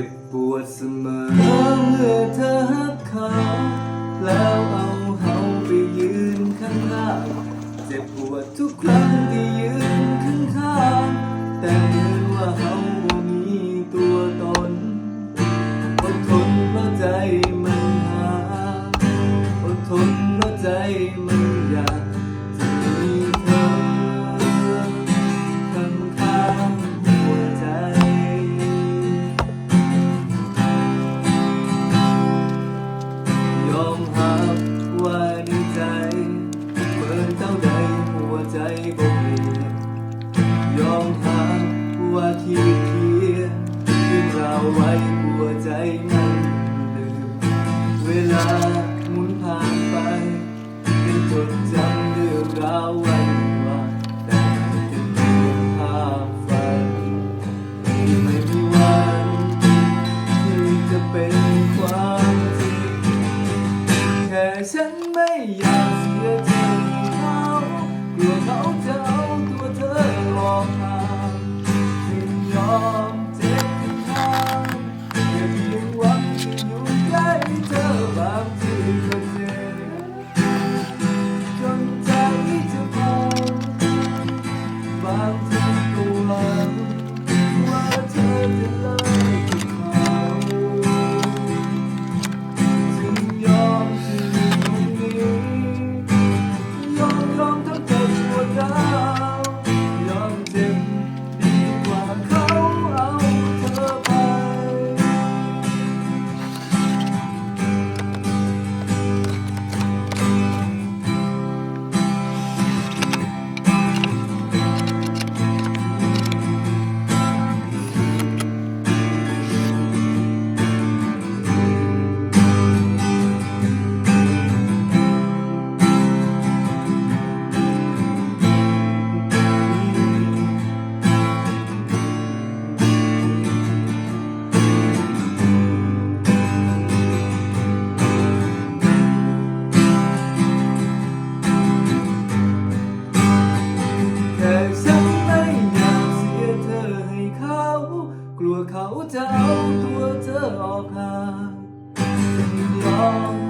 จ็บปวดเสมอเมื่อเธอหักเขา แล้วเอาเฮาไปยืนข้างหน้เจ็บปวดทุกครั้งที่ยืนข้างข้างแต่เหมือนว่าเฮาบ่มีตัวตนอดทนเพราะใจ ใจบ่เปลี่ยยอมรับว่าที่เขียนเรื่องราวไว้หัวใจมันลืมเวลาหมุนผ่านไปยังจดจำเรื่องราวไว้ว่าแต่เป็นเพียงภาพฝันที่ไม่มีวันที่จะเป็นความจริงแค่ฉันไม่อยากเสียใจเขา กลัวเขาจะเอาตัวเธอหลอกทางจึงยอมเจ็บทุกทางแค่เพียงหวังอยู่ใกล้เธอบางทีก็เจ็บจนใจจะพังบางทีก็หวังว่าเธอจะเลิก เขาจะเอาตัวเธอออกห่างลอง